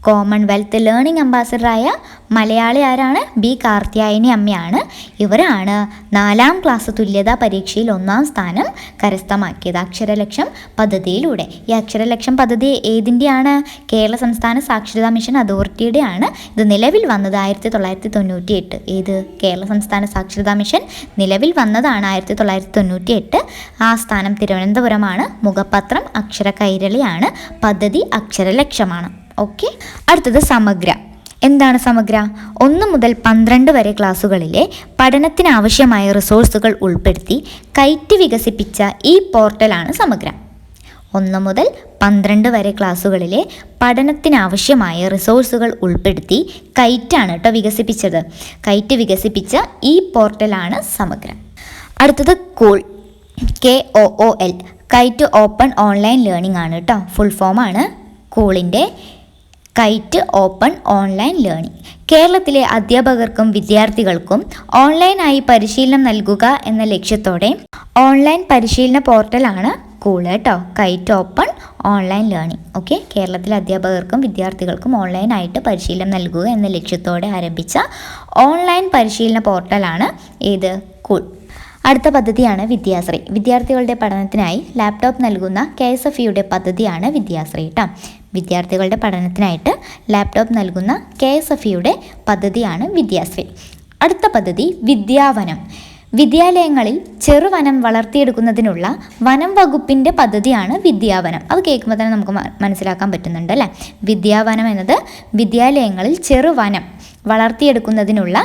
കോമൺവെൽത്ത് ലേണിംഗ് അംബാസിഡറായ മലയാളി ആരാണ്? ബി. കാർത്തിയായനി അമ്മയാണ്. ഇവരാണ് നാലാം ക്ലാസ് തുല്യതാ പരീക്ഷയിൽ ഒന്നാം സ്ഥാനം കരസ്ഥമാക്കിയത്. അക്ഷരലക്ഷം പദ്ധതിയിലൂടെ. ഈ അക്ഷരലക്ഷം പദ്ധതി ഏതിന്റെയാണ് കേരള സംസ്ഥാന സാക്ഷരതാ മിഷൻ അതോറിറ്റിയുടെയാണ്. ഇത് നിലവിൽ വന്നത് ആയിരത്തി തൊള്ളായിരത്തി തൊണ്ണൂറ്റി എട്ട് ഏത് കേരള സംസ്ഥാന സാക്ഷരതാ മിഷൻ നിലവിൽ വന്നതാണ് ആയിരത്തി തൊള്ളായിരത്തി തൊണ്ണൂറ്റി എട്ട് ആ സ്ഥാനം തിരുവനന്തപുരമാണ്. മുഖപത്രം അക്ഷര കൈരളിയാണ് പദ്ധതി അക്ഷരലക്ഷ്യമാണ് ഓക്കെ അടുത്തത് സമഗ്ര. എന്താണ് സമഗ്ര? ഒന്ന് മുതൽ പന്ത്രണ്ട് വരെ ക്ലാസ്സുകളിലെ പഠനത്തിനാവശ്യമായ റിസോഴ്സുകൾ ഉൾപ്പെടുത്തി കയറ്റി വികസിപ്പിച്ച ഈ പോർട്ടലാണ് സമഗ്ര. ഒന്ന് മുതൽ പന്ത്രണ്ട് വരെ ക്ലാസ്സുകളിലെ പഠനത്തിനാവശ്യമായ റിസോഴ്സുകൾ ഉൾപ്പെടുത്തി കൈറ്റാണ് കേട്ടോ വികസിപ്പിച്ചത്. കൈറ്റ് വികസിപ്പിച്ച ഈ പോർട്ടലാണ് സമഗ്ര. അടുത്തത് KOOL K O O L KITE open online learning ആണ് കേട്ടോ. ഫുൾ ഫോമാണ് കൂളിന്റെ കൈറ്റ് ഓപ്പൺ ഓൺലൈൻ ലേണിംഗ്. കേരളത്തിലെ അധ്യാപകർക്കും വിദ്യാർത്ഥികൾക്കും ഓൺലൈനായി പരിശീലനം നൽകുക എന്ന ലക്ഷ്യത്തോടെ ഓൺലൈൻ പരിശീലന പോർട്ടലാണ് കൂൾ കേട്ടോ KITE open online learning. Okay? കേരളത്തിലെ അധ്യാപകർക്കും വിദ്യാർത്ഥികൾക്കും ഓൺലൈനായിട്ട് പരിശീലനം നൽകുക എന്ന ലക്ഷ്യത്തോടെ ആരംഭിച്ച ഓൺലൈൻ പരിശീലന പോർട്ടലാണ് ഏത് കൂൾ. അടുത്ത പദ്ധതിയാണ് വിദ്യാശ്രീ വിദ്യാർത്ഥികളുടെ പഠനത്തിനായി ലാപ്ടോപ്പ് നൽകുന്ന കെ എസ് എഫ് ഇയുടെ പദ്ധതിയാണ് വിദ്യാശ്രീ കേട്ടോ വിദ്യാർത്ഥികളുടെ പഠനത്തിനായിട്ട് ലാപ്ടോപ്പ് നൽകുന്ന കെ എസ് എഫ് ഇയുടെ പദ്ധതിയാണ് വിദ്യാശ്രീ. അടുത്ത പദ്ധതി വിദ്യാവനം. വിദ്യാലയങ്ങളിൽ ചെറുവനം വളർത്തിയെടുക്കുന്നതിനുള്ള വനം വകുപ്പിന്റെ പദ്ധതിയാണ് വിദ്യാവനം. അത് കേൾക്കുമ്പോൾ തന്നെ നമുക്ക് മനസ്സിലാക്കാൻ പറ്റുന്നുണ്ട് അല്ലേ? വിദ്യാവനം എന്നത് വിദ്യാലയങ്ങളിൽ ചെറുവനം വളർത്തിയെടുക്കുന്നതിനുള്ള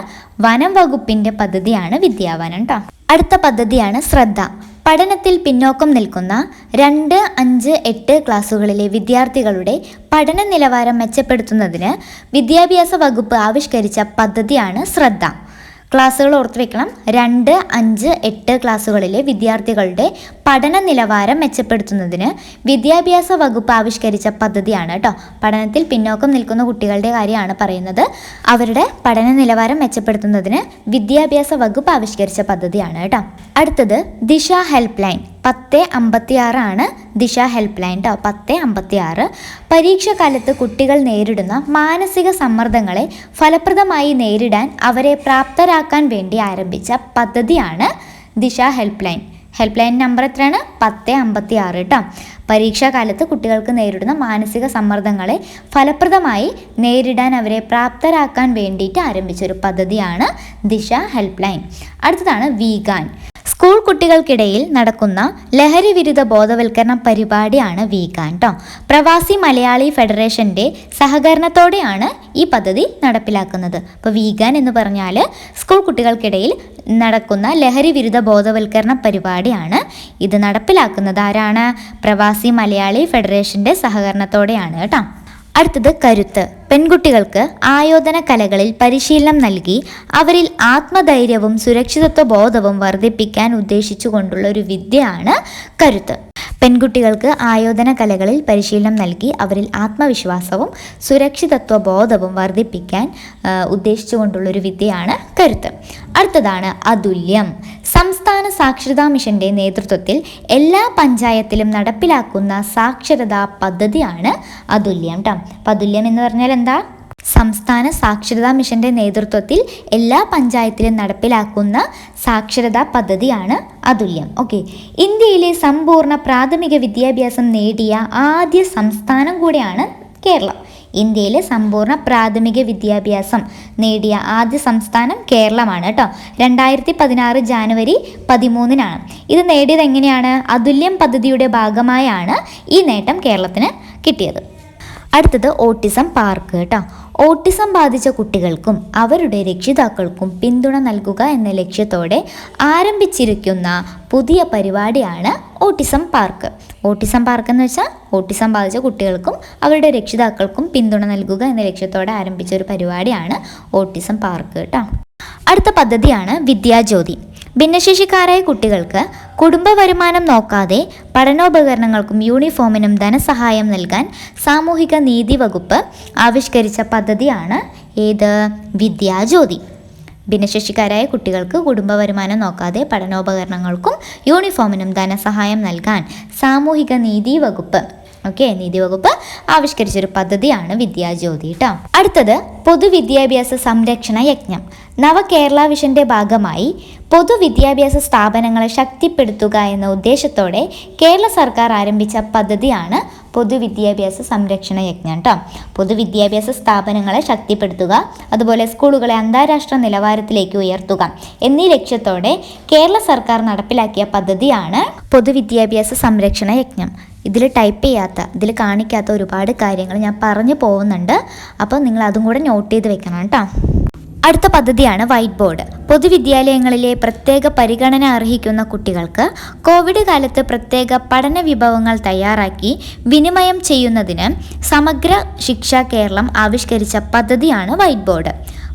വനം വകുപ്പിന്റെ പദ്ധതിയാണ് വിദ്യാവനം കേട്ടോ അടുത്ത പദ്ധതിയാണ് ശ്രദ്ധ. പഠനത്തിൽ പിന്നോക്കം നിൽക്കുന്ന രണ്ട് അഞ്ച് എട്ട് ക്ലാസ്സുകളിലെ വിദ്യാർത്ഥികളുടെ പഠന നിലവാരം മെച്ചപ്പെടുത്തുന്നതിന് വിദ്യാഭ്യാസ വകുപ്പ് ആവിഷ്കരിച്ച പദ്ധതിയാണ് ശ്രദ്ധ. ക്ലാസ്സുകൾ ഓർത്ത് വെക്കണം. രണ്ട് അഞ്ച് എട്ട് ക്ലാസ്സുകളിലെ വിദ്യാർത്ഥികളുടെ പഠന നിലവാരം മെച്ചപ്പെടുത്തുന്നതിന് വിദ്യാഭ്യാസ വകുപ്പ് ആവിഷ്കരിച്ച പദ്ധതിയാണ് കേട്ടോ പഠനത്തിൽ പിന്നോക്കം നിൽക്കുന്ന കുട്ടികളുടെ കാര്യമാണ് പറയുന്നത്. അവരുടെ പഠന നിലവാരം മെച്ചപ്പെടുത്തുന്നതിന് വിദ്യാഭ്യാസ വകുപ്പ് ആവിഷ്കരിച്ച പദ്ധതിയാണ് കേട്ടോ അടുത്തത് ദിശ ഹെൽപ്പ് ലൈൻ പത്ത് അമ്പത്തി ആറാണ് ദിശ ഹെൽപ്പ് ലൈൻ കേട്ടോ പത്ത് അമ്പത്തി ആറ് പരീക്ഷാകാലത്ത് കുട്ടികൾ നേരിടുന്ന മാനസിക സമ്മർദ്ദങ്ങളെ ഫലപ്രദമായി നേരിടാൻ അവരെ പ്രാപ്തരാക്കാൻ വേണ്ടി ആരംഭിച്ച പദ്ധതിയാണ് Disha help line help line number എത്രയാണ്? പത്ത് അമ്പത്തി ആറ് കേട്ടോ പരീക്ഷാ കാലത്ത് കുട്ടികൾക്ക് നേരിടുന്ന മാനസിക സമ്മർദ്ദങ്ങളെ ഫലപ്രദമായി നേരിടാൻ അവരെ പ്രാപ്തരാക്കാൻ വേണ്ടിയിട്ട് ആരംഭിച്ച ഒരു പദ്ധതിയാണ് ദിശ ഹെൽപ്പ് ലൈൻ അടുത്തതാണ് വീഗാൻ. സ്കൂൾ കുട്ടികൾക്കിടയിൽ നടക്കുന്ന ലഹരി വിരുദ്ധ ബോധവൽക്കരണ പരിപാടിയാണ് വീഗാൻ കേട്ടോ പ്രവാസി മലയാളി ഫെഡറേഷന്റെ സഹകരണത്തോടെയാണ് ഈ പദ്ധതി നടപ്പിലാക്കുന്നത്. അപ്പോൾ വീഗാൻ എന്ന് പറഞ്ഞാൽ സ്കൂൾ കുട്ടികൾക്കിടയിൽ നടക്കുന്ന ലഹരി വിരുദ്ധ ബോധവൽക്കരണ പരിപാടിയാണ് ഇത് നടപ്പിലാക്കുന്നത്. ആരാണ്? പ്രവാസി മലയാളി ഫെഡറേഷന്റെ സഹകരണത്തോടെയാണ് കേട്ടോ. അടുത്തത് കരുത്ത്. പെൺകുട്ടികൾക്ക് ആയോധന കലകളിൽ പരിശീലനം നൽകി അവരിൽ ആത്മധൈര്യവും സുരക്ഷിതത്വ ബോധവും വർദ്ധിപ്പിക്കാൻ ഉദ്ദേശിച്ചുകൊണ്ടുള്ള ഒരു വിദ്യയാണ് കരുത്ത്. പെൺകുട്ടികൾക്ക് ആയോധന കലകളിൽ പരിശീലനം നൽകി അവരിൽ ആത്മവിശ്വാസവും സുരക്ഷിതത്വ ബോധവും വർദ്ധിപ്പിക്കാൻ ഉദ്ദേശിച്ചുകൊണ്ടുള്ള ഉദ്ദേശിച്ചുകൊണ്ടുള്ളൊരു വിദ്യയാണ് കരുത്ത്. അടുത്തതാണ് അതുല്യം. സംസ്ഥാന സാക്ഷരതാ മിഷന്റെ നേതൃത്വത്തിൽ എല്ലാ പഞ്ചായത്തിലും നടപ്പിലാക്കുന്ന സാക്ഷരതാ പദ്ധതിയാണ് അതുല്യം കേട്ടോ അപ്പം അതുല്യം എന്ന് പറഞ്ഞാൽ എന്താ? സംസ്ഥാന സാക്ഷരതാ മിഷന്റെ നേതൃത്വത്തിൽ എല്ലാ പഞ്ചായത്തിലും നടപ്പിലാക്കുന്ന സാക്ഷരതാ പദ്ധതിയാണ് അതുല്യം. ഓക്കെ. ഇന്ത്യയിലെ സമ്പൂർണ പ്രാഥമിക വിദ്യാഭ്യാസം നേടിയ ആദ്യ സംസ്ഥാനം കൂടിയാണ് കേരളം. ഇന്ത്യയിലെ സമ്പൂർണ പ്രാഥമിക വിദ്യാഭ്യാസം നേടിയ ആദ്യ സംസ്ഥാനം കേരളമാണ് കേട്ടോ. രണ്ടായിരത്തി പതിനാറ് ജാനുവരി പതിമൂന്നിനാണ്. ഇത് നേടിയത് എങ്ങനെയാണ് അതുല്യം പദ്ധതിയുടെ ഭാഗമായാണ് ഈ നേട്ടം കേരളത്തിന് കിട്ടിയത്. അടുത്തത് ഓട്ടിസം പാർക്ക് കേട്ടോ. ഓട്ടിസം ബാധിച്ച കുട്ടികൾക്കും അവരുടെ രക്ഷിതാക്കൾക്കും പിന്തുണ നൽകുക എന്ന ലക്ഷ്യത്തോടെ ആരംഭിച്ചിരിക്കുന്ന പുതിയ പരിപാടിയാണ് ഓട്ടിസം പാർക്ക്. ഓട്ടിസം പാർക്ക് എന്ന് വെച്ചാൽ ഓട്ടിസം ബാധിച്ച കുട്ടികൾക്കും അവരുടെ രക്ഷിതാക്കൾക്കും പിന്തുണ നൽകുക എന്ന ലക്ഷ്യത്തോടെ ആരംഭിച്ച ഒരു പരിപാടിയാണ് ഓട്ടിസം പാർക്ക് കേട്ടോ. അടുത്ത പദ്ധതിയാണ് വിദ്യാജ്യോതി. ഭിന്നശേഷിക്കാരായ കുട്ടികൾക്ക് കുടുംബ വരുമാനം നോക്കാതെ പഠനോപകരണങ്ങൾക്കും യൂണിഫോമിനും ധനസഹായം നൽകാൻ സാമൂഹിക നീതി വകുപ്പ് ആവിഷ്കരിച്ച പദ്ധതിയാണ് ഏത്? വിദ്യാജ്യോതി. ഭിന്നശേഷിക്കാരായ കുട്ടികൾക്ക് കുടുംബ വരുമാനം നോക്കാതെ പഠനോപകരണങ്ങൾക്കും യൂണിഫോമിനും ധനസഹായം നൽകാൻ സാമൂഹിക നീതി വകുപ്പ് ഓക്കെ നീതി വകുപ്പ് ആവിഷ്കരിച്ചൊരു പദ്ധതിയാണ് വിദ്യാജ്യോതി കേട്ടോ അടുത്തത് പൊതുവിദ്യാഭ്യാസ സംരക്ഷണ യജ്ഞം. നവകേരള വിഷന്റെ ഭാഗമായി പൊതുവിദ്യാഭ്യാസ സ്ഥാപനങ്ങളെ ശക്തിപ്പെടുത്തുക എന്ന ഉദ്ദേശത്തോടെ കേരള സർക്കാർ ആരംഭിച്ച പദ്ധതിയാണ് പൊതുവിദ്യാഭ്യാസ സംരക്ഷണ യജ്ഞം കേട്ടോ പൊതുവിദ്യാഭ്യാസ സ്ഥാപനങ്ങളെ ശക്തിപ്പെടുത്തുക അതുപോലെ സ്കൂളുകളെ അന്താരാഷ്ട്ര നിലവാരത്തിലേക്ക് ഉയർത്തുക എന്നീ ലക്ഷ്യത്തോടെ കേരള സർക്കാർ നടപ്പിലാക്കിയ പദ്ധതിയാണ് പൊതുവിദ്യാഭ്യാസ സംരക്ഷണ യജ്ഞം. ഇതിൽ ടൈപ്പ് ചെയ്യാത്ത ഇതിൽ കാണിക്കാത്ത ഒരുപാട് കാര്യങ്ങൾ ഞാൻ പറഞ്ഞു പോകുന്നുണ്ട്. അപ്പോൾ നിങ്ങൾ അതും കൂടെ നോട്ട് ചെയ്ത് വെക്കണം കേട്ടോ അടുത്ത പദ്ധതിയാണ് വൈറ്റ് ബോർഡ് പൊതുവിദ്യാലയങ്ങളിലെ പ്രത്യേക പരിഗണന അർഹിക്കുന്ന കുട്ടികൾക്ക് കോവിഡ് കാലത്ത് പ്രത്യേക പഠന വിഭവങ്ങൾ തയ്യാറാക്കി വിനിമയം ചെയ്യുന്നതിന് സമഗ്ര ശിക്ഷ കേരളം ആവിഷ്കരിച്ച പദ്ധതിയാണ് വൈറ്റ് ബോർഡ്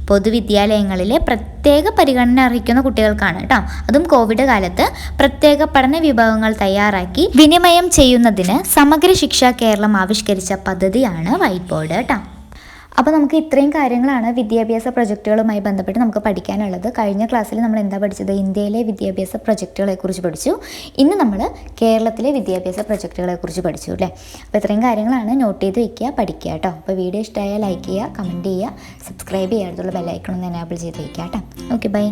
പൊതുവിദ്യാലയങ്ങളിലെ പ്രത്യേക പരിഗണന അർഹിക്കുന്ന കുട്ടികൾക്കാണ് കേട്ടോ. അതും കോവിഡ് കാലത്ത് പ്രത്യേക പഠന വിഭവങ്ങൾ തയ്യാറാക്കി വിനിമയം ചെയ്യുന്നതിന് സമഗ്ര ശിക്ഷ കേരളം ആവിഷ്കരിച്ച പദ്ധതിയാണ് വൈറ്റ് ബോർഡ് കേട്ടോ. അപ്പോൾ നമുക്ക് ഇത്രയും കാര്യങ്ങളാണ് വിദ്യാഭ്യാസ പ്രൊജക്റ്റുകളുമായി ബന്ധപ്പെട്ട് നമുക്ക് പഠിക്കാനുള്ളത്. കഴിഞ്ഞ ക്ലാസ്സിൽ നമ്മൾ എന്താ പഠിച്ചത്? ഇന്ത്യയിലെ വിദ്യാഭ്യാസ പ്രൊജക്റ്റുകളെ കുറിച്ച് പഠിച്ചു. ഇന്ന് നമ്മൾ കേരളത്തിലെ വിദ്യാഭ്യാസ പ്രൊജക്റ്റുകളെ കുറിച്ച് പഠിച്ചു അല്ലേ? അപ്പോൾ ഇത്രയും കാര്യങ്ങളാണ് നോട്ട് ചെയ്ത് വയ്ക്കുക പഠിക്കുക കേട്ടോ. അപ്പോൾ വീഡിയോ ഇഷ്ടമായാൽ ലൈക്ക് ചെയ്യുക കമന്റ് ചെയ്യുക സബ്സ്ക്രൈബ് ചെയ്യുക അടുത്തുള്ള ബെല്ലൈക്കൺ ഒന്ന് എനാബിൾ ചെയ്ത് വയ്ക്കുക കേട്ടോ. Okay bye